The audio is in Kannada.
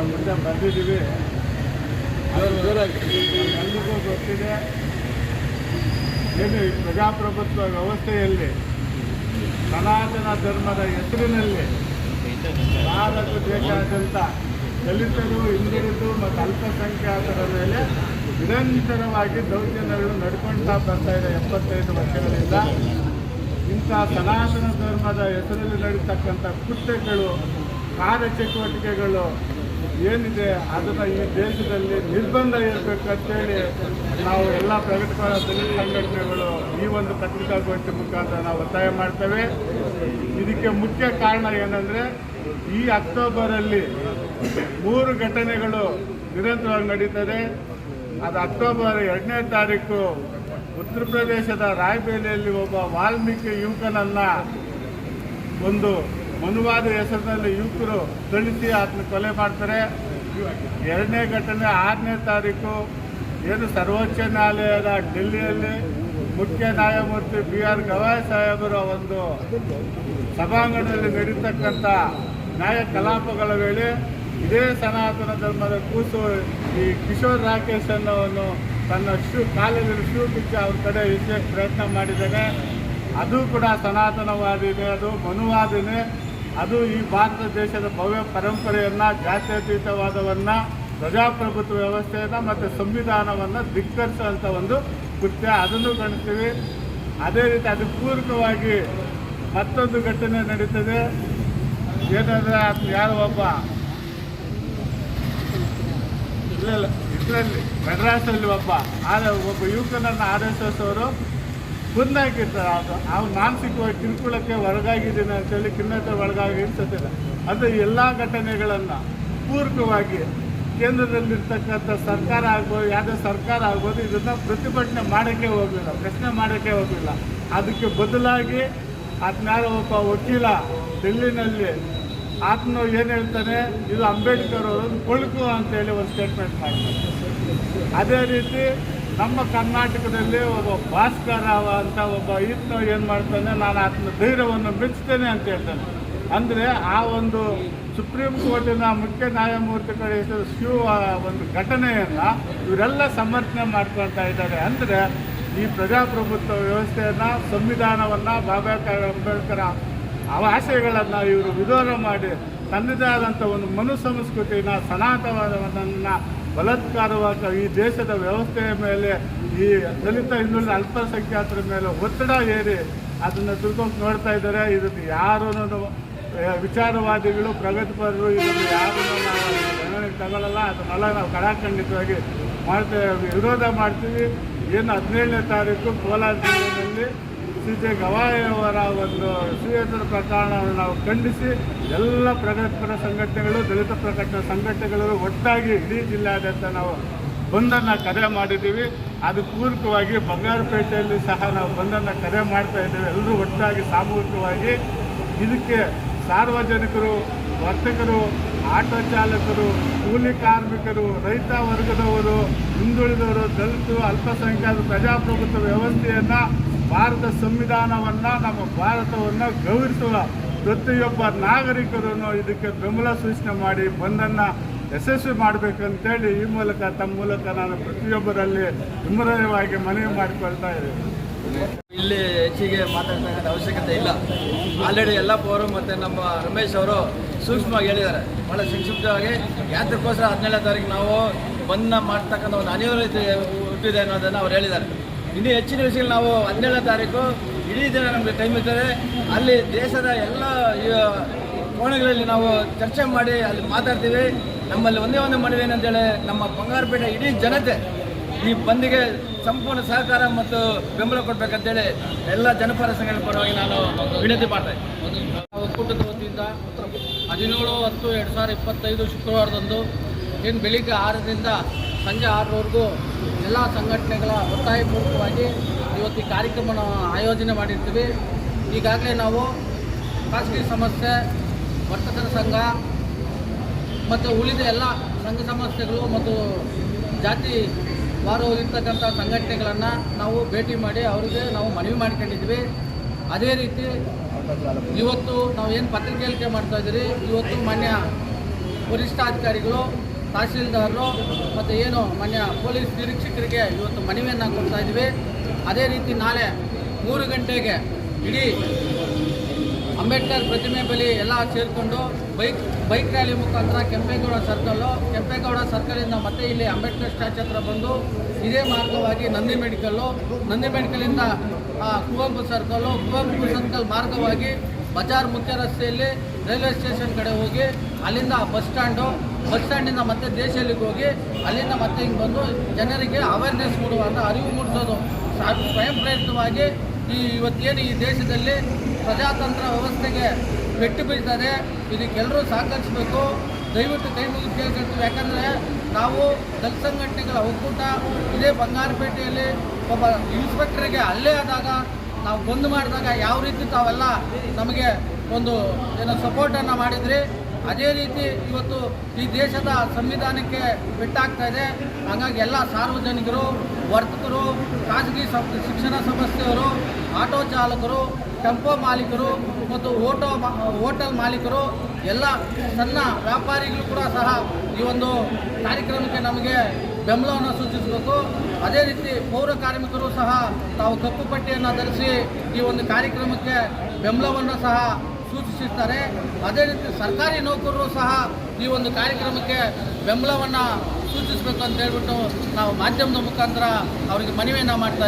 ನಮ್ಮ ಮುಂದೆ ಬಂದಿದ್ದೀವಿ. ಎಲ್ಲರಿಗೂ ಗೊತ್ತಿದೆ. ಏನು ಪ್ರಜಾಪ್ರಭುತ್ವ ವ್ಯವಸ್ಥೆಯಲ್ಲಿ ಸನಾತನ ಧರ್ಮದ ಹೆಸರಿನಲ್ಲಿ ಭಾರತ ದೇಶಾದ್ಯಂತ ದಲಿತರು, ಹಿಂದುಳಿದು ಮತ್ತು ಅಲ್ಪಸಂಖ್ಯಾತರ ಮೇಲೆ ನಿರಂತರವಾಗಿ ದೌರ್ಜನ್ಯಗಳು ನಡ್ಕೊಳ್ತಾ ಬರ್ತಾ ಇದೆ ಎಪ್ಪತ್ತೈದು ವರ್ಷಗಳಿಂದ. ಇಂಥ ಸನಾತನ ಧರ್ಮದ ಹೆಸರಲ್ಲಿ ನಡೀತಕ್ಕಂಥ ಕೃತ್ಯಗಳು ಕಾರ್ಯಚಟುವಟಿಕೆಗಳು ಏನಿದೆ, ಅದನ್ನು ಈ ದೇಶದಲ್ಲಿ ನಿರ್ಬಂಧ ಇರಬೇಕು ಅಂತೇಳಿ ನಾವು ಎಲ್ಲ ಪ್ರಗತಿಪರ ದಲಿತ ಸಂಘಟನೆಗಳು ಈ ಒಂದು ಪತ್ರಿಕಾಗೋಷ್ಠಿ ಮುಖಾಂತರ ನಾವು ಒತ್ತಾಯ ಮಾಡ್ತೇವೆ. ಇದಕ್ಕೆ ಮುಖ್ಯ ಕಾರಣ ಏನಂದರೆ, ಈ ಅಕ್ಟೋಬರಲ್ಲಿ ಮೂರು ಘಟನೆಗಳು ನಿರಂತರವಾಗಿ ನಡೀತದೆ. ಅದು ಅಕ್ಟೋಬರ್ ಎರಡನೇ ತಾರೀಕು ಉತ್ತರ ಪ್ರದೇಶದ ರಾಯಬೇಲಿಯಲ್ಲಿ ಒಬ್ಬ ವಾಲ್ಮೀಕಿ ಯುವಕನನ್ನ ಒಂದು ಮನುವಾದ ಹೆಸರಿನಲ್ಲಿ ಯುವಕರು ದಳಿಸಿ ಆತನ ಕೊಲೆ ಮಾಡ್ತಾರೆ. ಎರಡನೇ ಘಟನೆ ಆರನೇ ತಾರೀಕು. ಏನು ಸರ್ವೋಚ್ಚ ನ್ಯಾಯಾಲಯದ ಡೆಲ್ಲಿಯಲ್ಲಿ ಮುಖ್ಯ ನ್ಯಾಯಮೂರ್ತಿ ಬಿ ಆರ್ ಗವಾಯ್ ಸಾಹೇಬರ ಒಂದು ಸಭಾಂಗಣದಲ್ಲಿ ನಡೀತಕ್ಕಂಥ ನ್ಯಾಯ ಕಲಾಪಗಳ ವೇಳೆ ಇದೇ ಸನಾತನ ಧರ್ಮದ ಕೂಸು ಈ ಕಿಶೋರ್ ರಾಕೇಶ್ ಅನ್ನೋವನು ತನ್ನ ಶೂ ಕಾಲದಲ್ಲಿ ಶೂ ಬಿಚ್ಚಿ ಅವ್ರ ಕಡೆ ವಿಶೇಷ ಪ್ರಯತ್ನ ಮಾಡಿದ್ದಾನೆ. ಅದು ಕೂಡ ಸನಾತನವಾದಿನೇ, ಅದು ಮನುವಾದಿನೇ. ಅದು ಈ ಭಾರತ ದೇಶದ ಭವ್ಯ ಪರಂಪರೆಯನ್ನು, ಜಾತ್ಯತೀತವಾದವನ್ನು, ಪ್ರಜಾಪ್ರಭುತ್ವ ವ್ಯವಸ್ಥೆಯನ್ನು ಮತ್ತು ಸಂವಿಧಾನವನ್ನು ಧಿಕ್ಕರಿಸುವಂಥ ಒಂದು ಕೃತ್ಯ. ಅದನ್ನು ಕಾಣ್ತೀವಿ. ಅದೇ ರೀತಿ ಅದು ಪೂರ್ಣವಾಗಿ ಮತ್ತೊಂದು ಘಟನೆ ನಡೀತದೆ. ಏನಂದರೆ ಅದು ಯಾರು ಒಬ್ಬ? ಇಲ್ಲ ಇಲ್ಲ, ಇದರಲ್ಲಿ ಮೆಡ್ರಾಸಲ್ಲಿ ಒಬ್ಬ. ಆದರೆ ಒಬ್ಬ ಯುವಕನನ್ನು ಆರ್ ಎಸ್ ಎಸ್ ಅವರು ಕುಂದಾಕಿರ್ತಾರೆ ಅದು ಅವ್ರು ಮಾನಸಿಕವಾಗಿ ಕಿರುಕುಳಕ್ಕೆ ಒಳಗಾಗಿದ್ದೀನಿ ಅಂತೇಳಿ ಖಿನ್ನತೆ ಒಳಗಾಗಿ ಅನ್ಸುತ್ತಿಲ್ಲ ಅದು ಎಲ್ಲ ಘಟನೆಗಳನ್ನು ಪೂರಕವಾಗಿ ಕೇಂದ್ರದಲ್ಲಿರ್ತಕ್ಕಂಥ ಸರ್ಕಾರ ಆಗ್ಬೋದು, ಯಾವುದೇ ಸರ್ಕಾರ ಆಗ್ಬೋದು, ಇದನ್ನು ಪ್ರತಿಭಟನೆ ಮಾಡೋಕ್ಕೆ ಹೋಗಲಿಲ್ಲ, ಪ್ರಶ್ನೆ ಮಾಡೋಕ್ಕೆ ಹೋಗಲಿಲ್ಲ. ಅದಕ್ಕೆ ಬದಲಾಗಿ ಅದನ್ನಾರ ಒಬ್ಬ ವಕೀಲ ಡೆಲ್ಲಿನಲ್ಲಿ ಆತನು ಏನು ಹೇಳ್ತಾನೆ, ಇದು ಅಂಬೇಡ್ಕರ್ ಅವರು ಕೊಳಕು ಅಂತೇಳಿ ಒಂದು ಸ್ಟೇಟ್ಮೆಂಟ್ ಮಾಡ್ತಾರೆ. ಅದೇ ರೀತಿ ನಮ್ಮ ಕರ್ನಾಟಕದಲ್ಲಿ ಒಬ್ಬ ಭಾಸ್ಕರ ಅಂತ ಒಬ್ಬ ಇತ್ತು ಏನು ಮಾಡ್ತಾನೆ, ನಾನು ಆತನ ಧೈರ್ಯವನ್ನು ಮೆಚ್ಚುತ್ತೇನೆ ಅಂತ ಹೇಳ್ತಾನೆ. ಅಂದರೆ ಆ ಒಂದು ಸುಪ್ರೀಂ ಕೋರ್ಟಿನ ಮುಖ್ಯ ನ್ಯಾಯಮೂರ್ತಿಗಳ ಹೆಸರು ಶಿವ ಒಂದು ಘಟನೆಯನ್ನು ಇವರೆಲ್ಲ ಸಮರ್ಥನೆ ಮಾಡ್ಕೊಳ್ತಾ ಇದ್ದಾರೆ. ಅಂದರೆ ಈ ಪ್ರಜಾಪ್ರಭುತ್ವ ವ್ಯವಸ್ಥೆಯನ್ನು, ಸಂವಿಧಾನವನ್ನು ಬಾಬಾ ಸಾಹೇಬ್ ಅಂಬೇಡ್ಕರ್ ಅವ ಇವರು ವಿರೋಧ ಮಾಡಿ ತನ್ನದೇ ಆದಂಥ ಒಂದು ಮನು ಸಂಸ್ಕೃತಿನ ಸನಾತನವಾದವನ್ನು ಬಲತ್ಕಾರವಾಗಿ ಈ ದೇಶದ ವ್ಯವಸ್ಥೆಯ ಮೇಲೆ, ಈ ದಲಿತ ಹಿಂದುಳಿದ ಅಲ್ಪಸಂಖ್ಯಾತರ ಮೇಲೆ ಒತ್ತಡ ಏರಿ ಅದನ್ನು ತಿಳ್ಕೊಂಡು ನೋಡ್ತಾ ಇದ್ದಾರೆ. ಇದನ್ನು ಯಾರೂ ವಿಚಾರವಾದಿಗಳು, ಪ್ರಗತಿಪರರು ಇದನ್ನು ಯಾರೂ ನಾವು ತಗೊಳ್ಳಲ್ಲ ಅದನ್ನೆಲ್ಲ ನಾವು ಕಡಾಖಂಡಿತವಾಗಿ ಮಾಡ್ತೇವೆ ವಿರೋಧ ಮಾಡ್ತೀವಿ. ಏನು ಹದಿನೇಳನೇ ತಾರೀಕು ಕೋಲಾರ ಜಿಲ್ಲೆಯಲ್ಲಿ ಸಿ ಜೆ ಗವಾಯಿ ಅವರ ಒಂದು ಸುಯೋಧನ ಪ್ರಕರಣವನ್ನು ನಾವು ಖಂಡಿಸಿ ಎಲ್ಲ ಪ್ರಗತಿಪರ ಸಂಘಟನೆಗಳು, ದಲಿತ ಪ್ರಕಟಣೆ ಸಂಘಟನೆಗಳು ಒಟ್ಟಾಗಿ ಇಡೀ ಜಿಲ್ಲೆಯಾದ್ಯಂತ ನಾವು ಬಂದನ್ನು ಕರೆ ಮಾಡಿದ್ದೀವಿ. ಅದು ಪೂರಕವಾಗಿ ಬಂಗಾರಪೇಟೆಯಲ್ಲಿ ಸಹ ನಾವು ಬಂದನ್ನು ಕರೆ ಮಾಡ್ತಾ ಇದ್ದೇವೆ. ಎಲ್ಲರೂ ಒಟ್ಟಾಗಿ ಸಾಮೂಹಿಕವಾಗಿ. ಇದಕ್ಕೆ ಸಾರ್ವಜನಿಕರು, ವರ್ತಕರು, ಆಟೋ ಚಾಲಕರು, ಕೂಲಿ ಕಾರ್ಮಿಕರು, ರೈತ ವರ್ಗದವರು, ಹಿಂದುಳಿದವರು, ದಲಿತರು ಅಲ್ಪಸಂಖ್ಯಾತ ಪ್ರಜಾಪ್ರಭುತ್ವ ವ್ಯವಸ್ಥೆಯನ್ನು ಭಾರತ ಸಂವಿಧಾನವನ್ನು ನಮ್ಮ ಭಾರತವನ್ನು ಗೌರವಿಸುವ ಪ್ರತಿಯೊಬ್ಬ ನಾಗರಿಕರು ಇದಕ್ಕೆ ಬೆಂಬಲ ಸೂಚನೆ ಮಾಡಿ ಬಂದನ್ನು ಯಶಸ್ವಿ ಮಾಡಬೇಕಂತೇಳಿ ಈ ಮೂಲಕ ತಮ್ಮ ಮೂಲಕ ನಾನು ಪ್ರತಿಯೊಬ್ಬರಲ್ಲಿ ವಿಮರವಾಗಿ ಮನವಿ ಮಾಡಿಕೊಳ್ತಾ ಇದ್ದೀನಿ. ಇಲ್ಲಿ ಹೆಚ್ಚಿಗೆ ಮಾತಾಡ್ತಕ್ಕಂಥ ಅವಶ್ಯಕತೆ ಇಲ್ಲ. ಆಲ್ರೆಡಿ ಎಲ್ಲ ಅವರು ಮತ್ತು ನಮ್ಮ ರಮೇಶ್ ಅವರು ಸೂಕ್ಷ್ಮವಾಗಿ ಹೇಳಿದ್ದಾರೆ. ಭಾಳ ಸಂಕ್ಷಿಪ್ತವಾಗಿ ಯಾತ್ರಕ್ಕೋಸ್ಕರ ಹದಿನೇಳನೇ ತಾರೀಕು ನಾವು ಬಂದ ಮಾಡ್ತಕ್ಕಂಥ ಒಂದು ಅನಿವಾರ್ಯತೆ ಹುಟ್ಟಿದೆ ಅನ್ನೋದನ್ನು ಅವ್ರು ಹೇಳಿದ್ದಾರೆ. ಇನ್ನು ಹೆಚ್ಚಿನ ವಿಷಯ ನಾವು ಹದಿನೇಳನೇ ತಾರೀಕು ಇಡೀ ದಿನ ನಮಗೆ ಟೈಮ್ ಇರ್ತದೆ. ಅಲ್ಲಿ ದೇಶದ ಎಲ್ಲ ಕೋಣೆಗಳಲ್ಲಿ ನಾವು ಚರ್ಚೆ ಮಾಡಿ ಅಲ್ಲಿ ಮಾತಾಡ್ತೀವಿ. ನಮ್ಮಲ್ಲಿ ಒಂದೇ ಒಂದು ಮನವಿ ಏನಂತೇಳಿ ನಮ್ಮ ಬಂಗಾರಪೇಟೆ ಇಡೀ ಜನತೆ ಈ ಬಂದಿಗೆ ಸಂಪೂರ್ಣ ಸಹಕಾರ ಮತ್ತು ಬೆಂಬಲ ಕೊಡ್ಬೇಕಂತೇಳಿ ಎಲ್ಲ ಜನಪರ ಸಂಘಟನೆ ಪರವಾಗಿ ನಾನು ವಿನಂತಿ ಮಾಡ್ತಾ ಇದ್ದೀನಿ. ಒಕ್ಕೂಟದ ವತಿಯಿಂದ ಹದಿನೇಳು ಹತ್ತು ಎರಡು ಸಾವಿರದ ಇಪ್ಪತ್ತೈದು ಶುಕ್ರವಾರದಂದು ಏನು ಬೆಳಿಗ್ಗೆ ಆರರಿಂದ ಸಂಜೆ ಆರರವರೆಗೂ ಎಲ್ಲ ಸಂಘಟನೆಗಳ ಒತ್ತಾಯಪೂರ್ವಕವಾಗಿ ಇವತ್ತು ಈ ಆಯೋಜನೆ ಮಾಡಿರ್ತೀವಿ. ಈಗಾಗಲೇ ನಾವು ಖಾಸಗಿ ಸಮಸ್ಯೆ, ವರ್ತಕರ ಸಂಘ ಮತ್ತು ಉಳಿದ ಎಲ್ಲ ಸಂಘ ಸಮಸ್ಯೆಗಳು ಮತ್ತು ಜಾತಿ ವಾರವಾಗಿರ್ತಕ್ಕಂಥ ಸಂಘಟನೆಗಳನ್ನು ನಾವು ಭೇಟಿ ಮಾಡಿ ಅವರಿಗೆ ನಾವು ಮನವಿ ಮಾಡ್ಕೊಂಡಿದ್ವಿ ಅದೇ ರೀತಿ ಇವತ್ತು ನಾವು ಏನು ಪತ್ರಿಕೆ ಹೇಳಿಕೆ ಮಾಡ್ತಾಯಿದ್ದೀರಿ ಇವತ್ತು ಮಾನ್ಯ ವರಿಷ್ಠಾಧಿಕಾರಿಗಳು ತಹಸೀಲ್ದಾರರು ಮತ್ತು ಏನು ಮಾನ್ಯ ಪೊಲೀಸ್ ನಿರೀಕ್ಷಕರಿಗೆ ಇವತ್ತು ಮನವಿಯನ್ನು ಕೊಡ್ತಾ ಇದ್ದೀವಿ. ಅದೇ ರೀತಿ ನಾಳೆ ಮೂರು ಗಂಟೆಗೆ ಇಡೀ ಅಂಬೇಡ್ಕರ್ ಪ್ರತಿಮೆ ಬಳಿ ಎಲ್ಲ ಸೇರಿಕೊಂಡು ಬೈಕ್ ಬೈಕ್ ರ್ಯಾಲಿ ಮುಖಾಂತರ ಕೆಂಪೇಗೌಡ ಸರ್ಕಲ್ಲು, ಕೆಂಪೇಗೌಡ ಸರ್ಕಲಿಂದ ಮತ್ತೆ ಇಲ್ಲಿ ಅಂಬೇಡ್ಕರ್ ಸ್ಟ್ಯಾಚು ಹತ್ರ ಬಂದು ಇದೇ ಮಾರ್ಗವಾಗಿ ನಂದಿ ಮೆಡಿಕಲ್ಲು, ನಂದಿ ಮೆಡಿಕಲಿಂದ ಕುವೆಂಪು ಸರ್ಕಲ್ಲು, ಕುವೆಂಪು ಸರ್ಕಲ್ ಮಾರ್ಗವಾಗಿ ಬಜಾರ್ ಮುಖ್ಯ ರಸ್ತೆಯಲ್ಲಿ ರೈಲ್ವೆ ಸ್ಟೇಷನ್ ಕಡೆ ಹೋಗಿ, ಅಲ್ಲಿಂದ ಬಸ್ ಸ್ಟ್ಯಾಂಡು, ಬಸ್ ಸ್ಟ್ಯಾಂಡಿಂದ ಮತ್ತೆ ದೇಶಲ್ಲಿಗೆ ಹೋಗಿ, ಅಲ್ಲಿಂದ ಮತ್ತೆ ಹಿಂಗೆ ಬಂದು ಜನರಿಗೆ ಅವೇರ್ನೆಸ್ ಮೂಡುವಂಥ ಅರಿವು ಮೂಡಿಸೋದು. ಸ್ವಯಂ ಪ್ರೇರಿತವಾಗಿ ಈ ಇವತ್ತೇನು ಈ ದೇಶದಲ್ಲಿ ಪ್ರಜಾತಂತ್ರ ವ್ಯವಸ್ಥೆಗೆ ಪೆಟ್ಟು ಬೀಳ್ತದೆ ಇದಕ್ಕೆಲ್ಲರೂ ಸಹಕರಿಸಬೇಕು. ದಯವಿಟ್ಟು ಕೈ ಮುಗಿದು ಕೇಳ್ಕೊಳ್ತೀವಿ. ಯಾಕಂದರೆ ನಾವು ದಲಿತ ಸಂಘಟನೆಗಳ ಒಕ್ಕೂಟ, ಇದೇ ಬಂಗಾರಪೇಟೆಯಲ್ಲಿ ಒಬ್ಬ ಇನ್ಸ್ಪೆಕ್ಟರ್ಗೆ ಅಲ್ಲೇ ಆದಾಗ ನಾವು ಬಂದ್ ಮಾಡಿದಾಗ ಯಾವ ರೀತಿ ತಾವೆಲ್ಲ ನಮಗೆ ಒಂದು ಏನೋ ಸಪೋರ್ಟನ್ನು ಮಾಡಿದ್ರಿ, ಅದೇ ರೀತಿ ಇವತ್ತು ಈ ದೇಶದ ಸಂವಿಧಾನಕ್ಕೆ ಬಿಟ್ಟಾಗ್ತಾ ಇದೆ. ಹಾಗಾಗಿ ಎಲ್ಲ ಸಾರ್ವಜನಿಕರು, ವರ್ತಕರು, ಖಾಸಗಿ ಶಿಕ್ಷಣ ಸಂಸ್ಥೆಯವರು, ಆಟೋ ಚಾಲಕರು, ಟೆಂಪೋ ಮಾಲೀಕರು ಮತ್ತು ಓಟೋ ಹೋಟೆಲ್ ಮಾಲೀಕರು, ಎಲ್ಲ ಸಣ್ಣ ವ್ಯಾಪಾರಿಗಳು ಕೂಡ ಸಹ ಈ ಒಂದು ಕಾರ್ಯಕ್ರಮಕ್ಕೆ ನಮಗೆ ಬೆಂಬಲವನ್ನು ಸೂಚಿಸಬೇಕು. ಅದೇ ರೀತಿ ಪೌರ ಕಾರ್ಮಿಕರು ಸಹ ತಾವು ಕಪ್ಪು ಪಟ್ಟಿಯನ್ನು ಧರಿಸಿ ಈ ಒಂದು ಕಾರ್ಯಕ್ರಮಕ್ಕೆ ಬೆಂಬಲವನ್ನು ಸಹ ಸೂಚಿಸುತ್ತಾರೆ ಅದೇ ರೀತಿ ಸರ್ಕಾರಿ ನೌಕರರು ಸಹ ಈ ಒಂದು ಕಾರ್ಯಕ್ರಮಕ್ಕೆ ಬೆಂಬಲವನ್ನು ಸೂಚಿಸಬೇಕು ಅಂತ ಹೇಳ್ಬಿಟ್ಟು ನಾವು ಮಾಧ್ಯಮದ ಮುಖಾಂತರ ಅವರಿಗೆ ಮನವಿಯನ್ನು ಮಾಡ್ತಾ